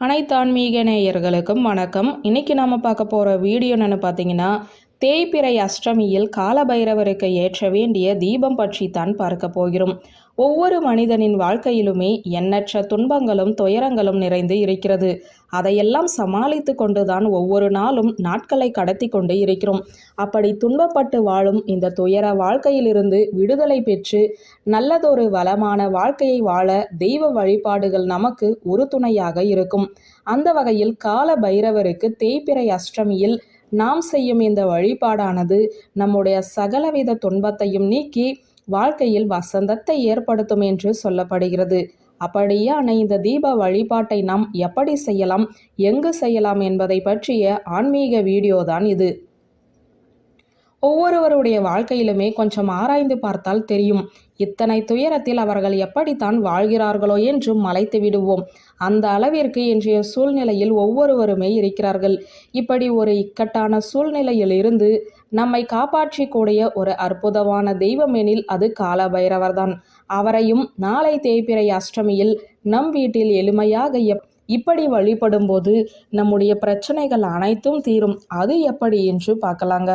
அனைத்து ஆன்மீக நேயர்களுக்கும் வணக்கம். இன்றைக்கி நாம் பார்க்க போகிற வீடியோ என்னென்னு பார்த்தீங்கன்னா தேய்பிறை அஷ்டமியில் காலபைரவருக்கு ஏற்ற வேண்டிய தீபம் பற்றி தான் பார்க்க போகிறோம். ஒவ்வொரு மனிதனின் வாழ்க்கையிலுமே எண்ணற்ற துன்பங்களும் துயரங்களும் நிறைந்து இருக்கிறது. அதையெல்லாம் சமாளித்து கொண்டுதான் ஒவ்வொரு நாளும் நாட்களை கடத்தி கொண்டு இருக்கிறோம். அப்படி துன்பப்பட்டு வாழும் இந்த துயர வாழ்க்கையிலிருந்து விடுதலை பெற்று நல்லதொரு வளமான வாழ்க்கையை வாழ தெய்வ வழிபாடுகள் நமக்கு உறுதுணையாக இருக்கும். அந்த வகையில் கால பைரவருக்கு தேய்பிறை அஷ்டமியில் நாம் செய்யும் இந்த வழிபாடானது நம்முடைய சகலவித துன்பத்தையும் நீக்கி வாழ்க்கையில் வசந்தத்தை ஏற்படுத்தும் என்று சொல்லப்படுகிறது. அப்படியான இந்த தீப வழிபாட்டை நாம் எப்படி செய்யலாம் எங்கு செய்யலாம் என்பதை பற்றிய ஆன்மீக வீடியோ தான் இது. ஒவ்வொருவருடைய வாழ்க்கையிலுமே கொஞ்சம் ஆராய்ந்து பார்த்தால் தெரியும். இத்தனை துயரத்தில் அவர்கள் எப்படித்தான் வாழ்கிறார்களோ என்றும் மலைத்து விடுவோம். அந்த அளவிற்கு இன்றைய சூழ்நிலையில் ஒவ்வொருவருமே இருக்கிறார்கள். இப்படி ஒரு இக்கட்டான சூழ்நிலையில் இருந்து நம்மை காப்பாற்றிக்கூடிய ஒரு அற்புதமான தெய்வம் எனில் அது காலபைரவர்தான். அவரையும் நாளை தேய்பிறை அஷ்டமியில் நம் வீட்டில் எளிமையாக எப் இப்படி வழிபடும்போது நம்முடைய பிரச்சனைகள் அனைத்தும் தீரும். அது எப்படி என்று பார்க்கலாங்க.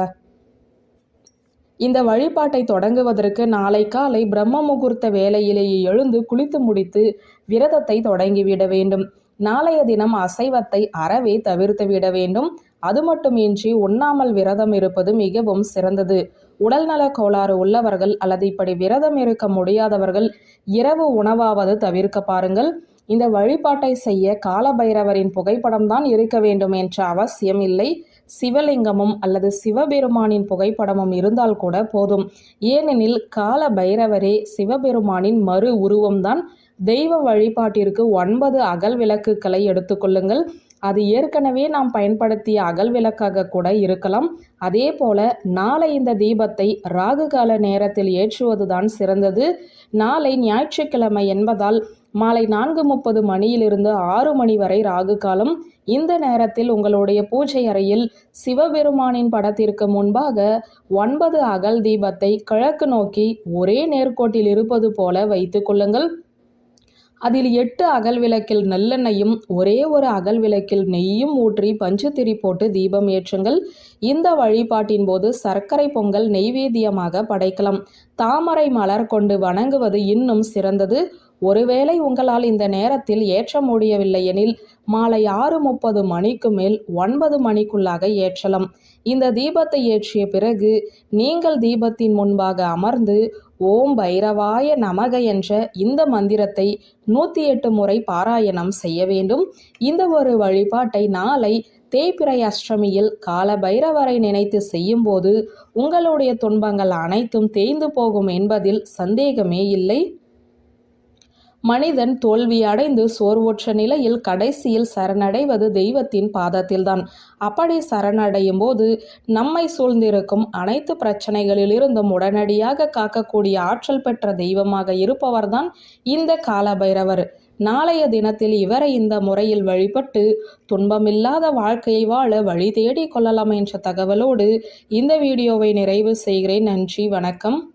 இந்த வழிபாட்டை தொடங்குவதற்கு நாளை காலை பிரம்ம முகூர்த்த வேலையிலேயே எழுந்து குளித்து முடித்து விரதத்தை தொடங்கிவிட வேண்டும். நாளைய தினம் அசைவத்தை அறவே தவிர்த்து விட வேண்டும். அது மட்டுமின்றி உண்ணாமல் விரதம் இருப்பது மிகவும் சிறந்தது. உடல்நல கோளாறு உள்ளவர்கள் அல்லது இப்படி விரதம் இருக்க முடியாதவர்கள் இரவு உணவாவது தவிர்க்க பாருங்கள். இந்த வழிபாட்டை செய்ய காலபைரவரின் புகைப்படம் தான் இருக்க வேண்டும் என்ற அவசியம் இல்லை. சிவலிங்கமும் அல்லது சிவபெருமானின் புகைப்படமும் இருந்தால் கூட போதும். ஏனெனில் கால பைரவரே சிவபெருமானின் மறு உருவம்தான். தெய்வ வழிபாட்டிற்கு ஒன்பது அகல் விளக்குகளை எடுத்துக்கொள்ளுங்கள் அது ஏற்கனவே நாம் பயன்படுத்திய அகல் விளக்காக கூட இருக்கலாம். அதே போல நாளை இந்த தீபத்தை ராகு கால நேரத்தில் ஏற்றுவதுதான் சிறந்தது. நாளை ஞாயிற்றுக்கிழமை என்பதால் மாலை நான்கு முப்பது மணியிலிருந்து ஆறு மணி வரை ராகு காலம். இந்த நேரத்தில் உங்களுடைய பூஜை அறையில் சிவபெருமானின் படத்திற்கு முன்பாக ஒன்பது அகல் தீபத்தை கிழக்கு நோக்கி ஒரே நேர்கோட்டில் இருப்பது போல வைத்துக் கொள்ளுங்கள். அதில் எட்டு அகல் விளக்கில் நல்லெண்ணையும் ஒரே ஒரு அகல் விளக்கில் நெய்யும் ஊற்றி பஞ்சுத்திரி போட்டு தீபம் ஏற்றுங்கள். இந்த வழிபாட்டின் போது சர்க்கரை பொங்கல் நெய்வேத்தியமாக படைக்கலாம். தாமரை மலர் கொண்டு வணங்குவது இன்னும் சிறந்தது. ஒருவேளை உங்களால் இந்த நேரத்தில் ஏற்ற முடியவில்லை எனில் மாலை ஆறு முப்பது மணிக்கு மேல் ஒன்பது மணிக்குள்ளாக ஏற்றலாம். இந்த தீபத்தை ஏற்றிய பிறகு நீங்கள் தீபத்தின் முன்பாக அமர்ந்து ஓம் பைரவாய நமக என்ற இந்த மந்திரத்தை நூற்றி எட்டு முறை பாராயணம் செய்ய வேண்டும். இந்த ஒரு வழிபாட்டை நாளை தேய்பிறை அஷ்டமியில் கால பைரவரை நினைத்து செய்யும்போது உங்களுடைய துன்பங்கள் அனைத்தும் தேய்ந்து போகும் என்பதில் சந்தேகமே இல்லை. மனிதன் தோல்வி அடைந்து சோர்வுற்ற நிலையில் கடைசியில் சரணடைவது தெய்வத்தின் பாதத்தில்தான். அப்படி சரணடையும் போது நம்மை சூழ்ந்திருக்கும் அனைத்து பிரச்சனைகளிலிருந்தும் உடனடியாக காக்கக்கூடிய ஆற்றல் பெற்ற தெய்வமாக இருப்பவர்தான் இந்த காலபைரவர். நாளைய தினத்தில் இவரை இந்த முறையில் வழிபட்டு துன்பமில்லாத வாழ்க்கையை வாழ வழி தேடிக் கொள்ளலாம் என்ற தகவலோடு இந்த வீடியோவை நிறைவு செய்கிறேன். நன்றி வணக்கம்.